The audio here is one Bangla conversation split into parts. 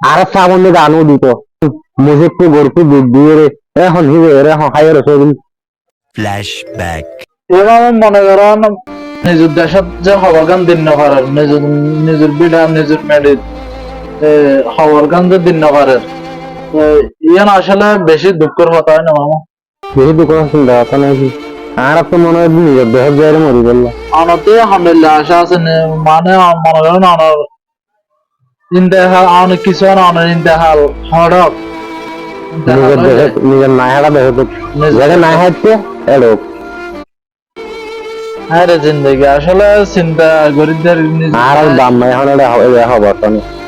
আর দিকে আনু দিত। মুজিবকে গরুকে দুধ দিয়ে রে এখন রে এখন খাইয়ে রে সবিন Flashback. মনে করেন নিজের দেশত যে খবর গান দিন নপারে নিজের নিজের বিড়া নিজের মেডিত খবর গান যে দিন নপারে ইয়ান আসলে বেশি দুঃখের কথা হয় না। মামা বেশি দুঃখ চিন্তা কথা নাকি? আর তো মনে হয় নিজের দেহের যায় মরি গেল। অনতে আলহামদুলিল্লাহ আশা আছে নে- মানে মনে করেন অনর ইন্তেহাল অনেক কিছু অনেক ইন্তেহাল হড়ক নিজের দেহে নিজের নাই হারা দেহে তো যেটা নাই হাঁটছে এড়ো। হ্যাঁ রে জিন্দগি আসলে চিন্তা গরিবদের আর আর দাম নাই এখন এটা হবে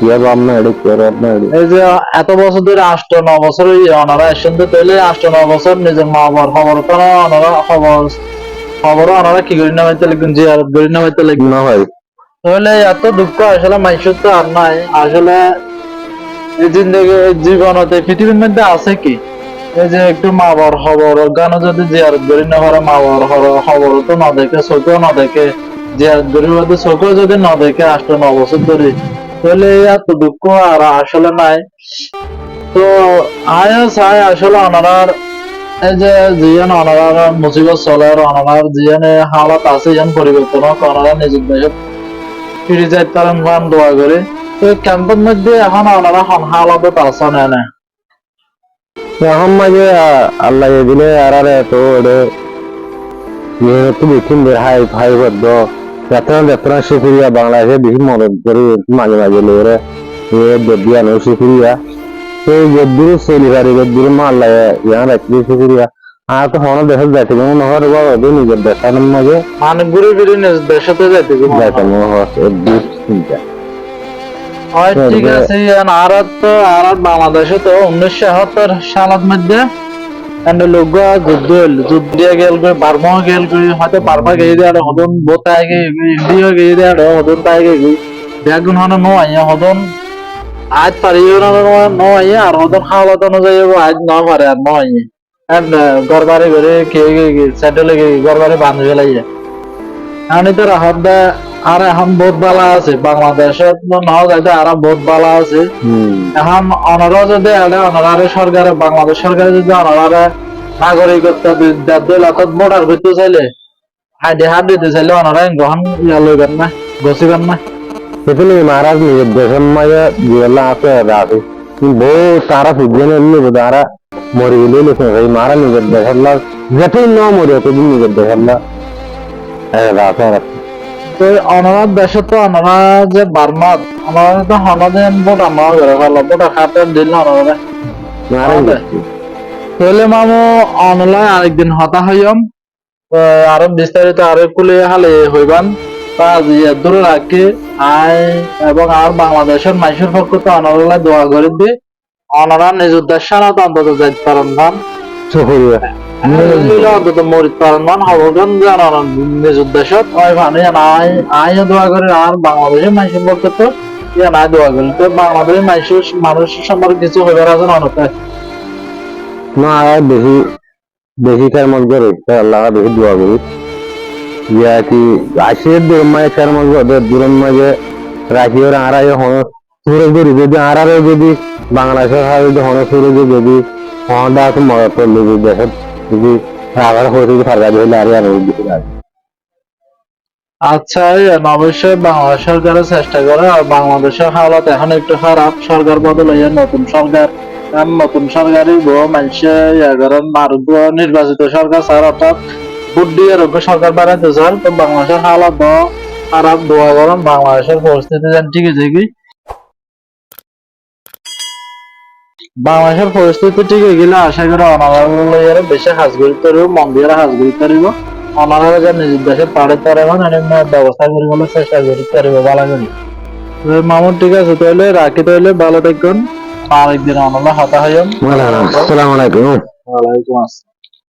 ইয়ে দাম না এড়ো কে না এড়ো। এই যে এত বছর ধরে আষ্ট ন বছর এসেন তো তাহলে আষ্ট ন বছর নিজের মা বাবার খবর তো না অনারা খবর খবর অনারা কি করি না মাইতে লিখুন জিয়ারত করি না মাইতে না ভাই তাহলে এত দুঃখ আসলে মানুষের তো আর নাই। আসলে এই জিন্দগি জীবনতে, পৃথিবীর মধ্যে আছে কি? এই যে একটু মা বাবার খবর, গানও যদি জিয়ারত করি না পারে মা বাবার খবর- তো না দেখে, চোখেও না দেখে। জিয়ারত করি বলতে চোখেও যদি না দেখে, আষ্ট ন বছর ধরে। তাহলে এত দুঃখ আর আসলে নাই। তো আয় চাই আসলে অনারার, এই যে জিয়ান অনারার মুসিবত চলে আর অনারার জিয়ানে হালাত আছে, ইয়ান পরিবর্তন অনারা নিজের দেশে ফিরে যাই তার দোয়া করে। তো ক্যাম্পের মধ্যে এখন ওনারা হন হালাত আছে না এখন মাঝে আল্লাহ দিলে আর আর তো ওরে মেহনত বেশি হাই হাই বদ্ধ। যাত্রা যাত্রা সুপুরিয়া বাংলাদেশে বেশি মদত করে, মাঝে মাঝে লোরে এ দেবিয়া নো সুপুরিয়া তো যদ্দুর চলি পারি যদ্দুর মা আল্লাহ ইয়ান রাখি সুপুরিয়া আর তো হন দেশের যাইতে কোনো নহর বা ওদের নিজের দেশের মাঝে মানে ঘুরে ফিরে নিজ দেশে তো যাইতে গো যাইতে মনে হয় এর হয় ঠিক আছে আর তো আর আর বাংলাদেশে তো উনিশশো একাত্তর সালের মধ্যে এন্ড লোক যুদ্ধ যুদ্ধ দিয়ে গেল করে বার্মা গেল করে হয়তো বার্মা গিয়ে দিয়ে আর হদন বোতায় গিয়ে ইন্ডিয়া গিয়ে দিয়ে আর হদন তাই গিয়ে বেগুন হন নো আইয়া হদন। আজ পারিও না নো আইয়া আর হদন খাওয়া অনুযায়ী আজ না পারে আর নো আইয়া। আর ঘর করে খেয়ে গিয়ে সেটেল গিয়ে ঘর বাড়ি বান্ধি ফেলাইয়া আমি তো রাহত আর এখন বহুত বালা আছে বাংলাদেশত নাও যাইতে আর বহুত বালা আছে। এখন অনারা যদি এলে অনারারে সরকারে বাংলাদেশ সরকারে যদি অনারারে নাগরিকত্ব দিল অর্থাৎ ভোটার করতে চাইলে হাইডে হাত দিতে চাইলে অনারা গ্রহণ লইবেন না গছিবেন না। সেখানে মহারাজ নিজের দেশের মাঝে যেগুলো আছে রাখে বউ তারা ফুটবে না এমনি তারা মরে গেলে লিখে ভাই মারা নিজের দেশের লাভ যতই ন মরে অতদিন নিজের রাখে রাখে তো অনারার দেশে তো অনারা যে বার্মাত অনারা তো হনদেন ভোটার না করে ফেলো ভোটার খাতের দিল অনারা তাহলে মামু অনলাইন আরেকদিন হতা হইম আহ, আরও বিস্তারিত আরও কুলে হালে হইবান। দূরে রাখি আই এবং আর বাংলাদেশের মানুষের পক্ষ তো অনলাইন দোয়া করে দি। অনরা নিজ উদ্দেশ্য অন্তত যাইতে পারেন অন্তত মরিত পারেন মান হবগন জানান নিজ উদ্দেশ্য ওই ভানে আই আই দোয়া করে আর বাংলাদেশের মানুষের পক্ষ তো ইয়া নাই দোয়া করি। তো বাংলাদেশের মানুষের মানুষের সম্পর্কে কিছু হইবার আছে না অনেকটা? না বেশি বেশি করে তাই আল্লাহ বেশি দোয়া করি। ইয়া কি আসে দূর মাঝে করে দূরের মাঝে রাখি ওরা হন যদি বাংলাদেশের যদি যদি মজা করল যদি আবার হয়ে আর বেশি আচ্ছা অবশ্যই বাংলাদেশ চেষ্টা করে আর বাংলাদেশের হালত এখন একটু খারাপ। সরকার বদল নতুন সরকার নতুন সরকারই বহু মানুষে মারুক নির্বাচিত সরকার স্যার, অর্থাৎ ভোট দিয়ে সরকার বানাইতে স্যার তো বাংলাদেশের হালত খারাপ দোয়া করেন বাংলাদেশের পরিস্থিতি যেন ঠিক আছে কি বাংলাদেশের পরিস্থিতি ঠিক হয়ে গেলে আশা করি অনার বেশি হাজ গুরুত্ব রইব মন্দিরে হাজ গুরুত্ব রইব অনারা যে নিজের দেশে পারে তারা মানে ব্যবস্থা করি বলে চেষ্টা করি পারিব ভালো করি। মামুন ঠিক আছে তাহলে রাখি তাহলে ভালো থাকুন আরেকদিন অনারা হাতা হইম। আসসালামু। আলাইকুম ওয়ালাইকুম আসসালাম।